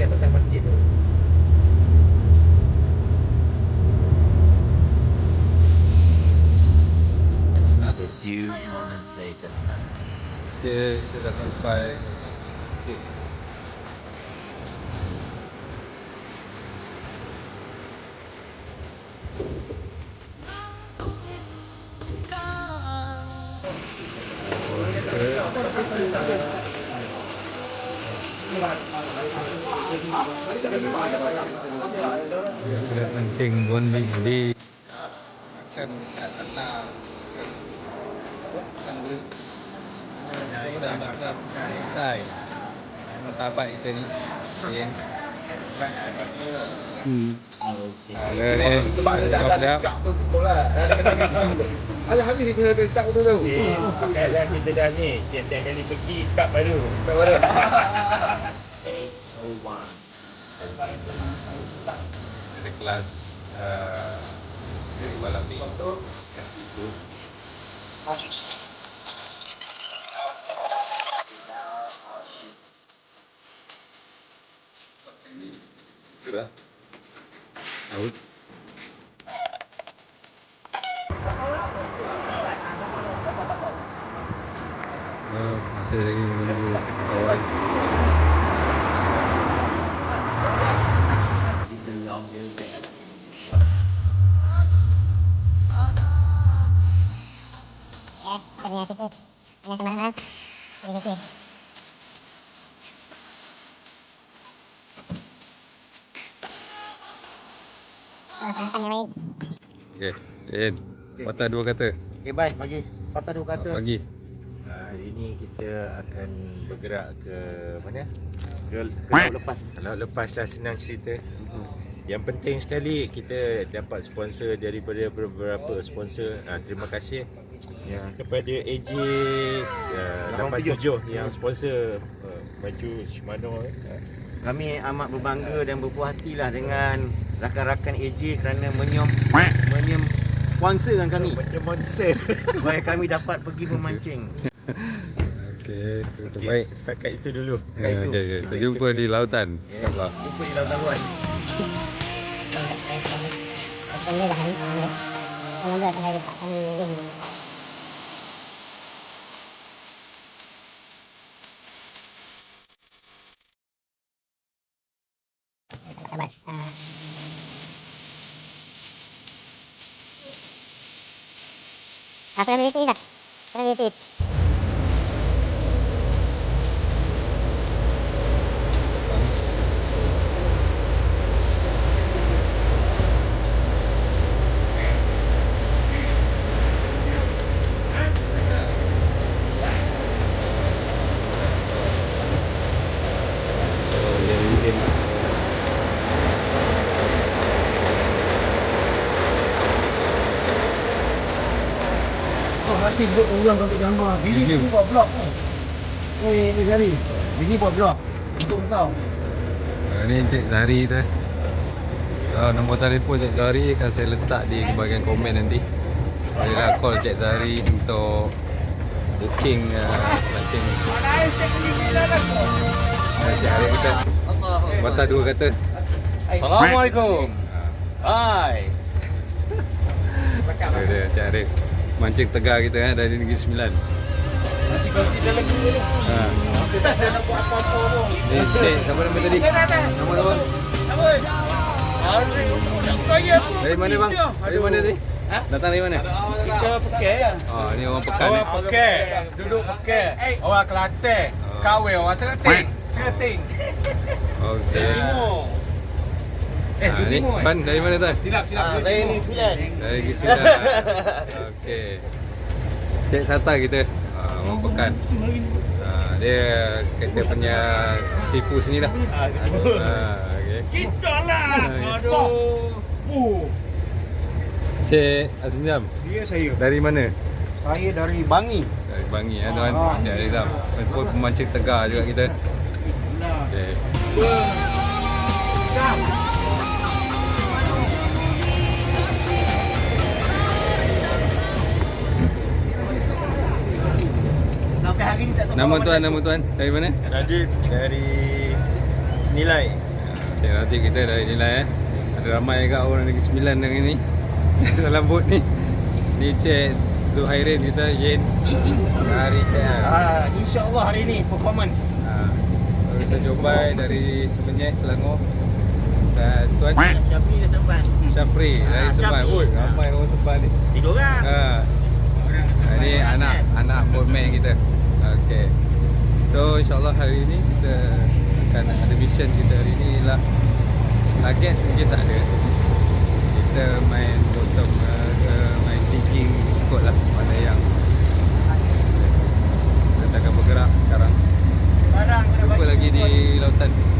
kelihatan dekat más chido. Thank you. Sudah mancing pun di akan tak tenang. Akan ber- dah nak nak selesai. Memang sahabat kita ni. Okay. Ada ni. Jawab dia. Ada habis ni kena tak tu tu. Eh, pakailah kita dah ni. Tiap-tiap kali pergi, kad baru. Tak ada. Ada kelas balap ni. 그래? 아우. 아, 세상에 이런 거 나와. This is the long building. 안녕하세요. 안녕하세요. 안녕하세요. Lain. Okey. Din. Patah dua kata. Okay, bye. Pagi. Patah dua kata. Pagi. Ah, Hari ni kita akan bergerak ke mana? Ke, ke laut lepas. Kalau lepaslah senang cerita. Yang penting sekali kita dapat sponsor daripada beberapa sponsor. Ah, terima kasih Ya. kepada AJ uh, 87 yang sponsor uh, baju Shimano eh. Kami amat berbangga dan berpuas hati lah dengan rakan-rakan AJ kerana menyom menyem sponsorkan kami Macam monster. supaya kami dapat pergi memancing. Okey. Okay, Baik. Setakat itu dulu. Ya, okey, okey. Kita jumpa di lautan. InsyaAllah. Jumpa di lautan luas. Ini dah hari ini. Semoga saya dapat kami lebih. Sahabat. ah. Ah, sudah berhenti tak? Sudah berhenti. Oh, ya, Din. Masih buat orang kau ambil gambar. Bini Video. ni buat vlog ni. Eh, ni Zari. Bini buat vlog. Untuk kau. Ah, ni Cik Zari tu. Oh, nombor telefon Cik Zari akan saya letak di bahagian komen nanti. Bolehlah call Cik Zari untuk booking uh, mancing. Ah, Cik Arif kita. Patah dua kata. Assalamualaikum. Ah, Hai. Dia Cik Arif. Mancing tegar kita eh dari Negeri Sembilan. Ha. Ni Cik, siapa nama tadi? Nama apa? Dari mana bang? Dari mana tadi? Datang dari mana? Kita pakai ya. Oh, ni orang pekan ni. Orang pakai. Duduk pakai. Orang Kelantan. Kahwin orang Sereting. Sereting. Okey. Timur. Eh, ni Ban dari mana tuan? Silap silap. Ah, saya ni sembilan. Dari Negeri Sembilan. Okey. Cik Sata kita. Ah, orang pekan. Ah, dia kita punya sifu sini dah. Ah, okey. Kita lah. Ah, Aduh. Uh. Cik Azizam, Dia saya. dari mana? Saya dari Bangi. Dari Bangi ya tuan. Cik Azizam. Pun pemancing tegar juga kita. Okey. Sampai hari ni tak tahu. Nama tuan, nama tuan. Dari mana? Najib dari Nilai. Cik nanti kita dari nilai eh. Ada ramai juga orang Negeri Sembilan dengan ni. Dalam bot ni. Ni Cik Zuhairin kita Yin dari KL. Ah, InsyaAllah hari ni performance. Ha. Kita Jobai dari Semenyek Selangor. Dan Tuan Syafi dah tempat. Syafri dari Ah. Syafri. Oi, ramai orang Seban ni. Tiga orang. Ha. Ini anak anak boardman kita. Okay. So insyaAllah hari ni kita akan ada mission kita hari ni ialah Target mungkin tak ada. Kita main bottom uh, uh main thinking ikut lah mana yang. Kita akan bergerak sekarang. Jumpa lagi di lautan. ni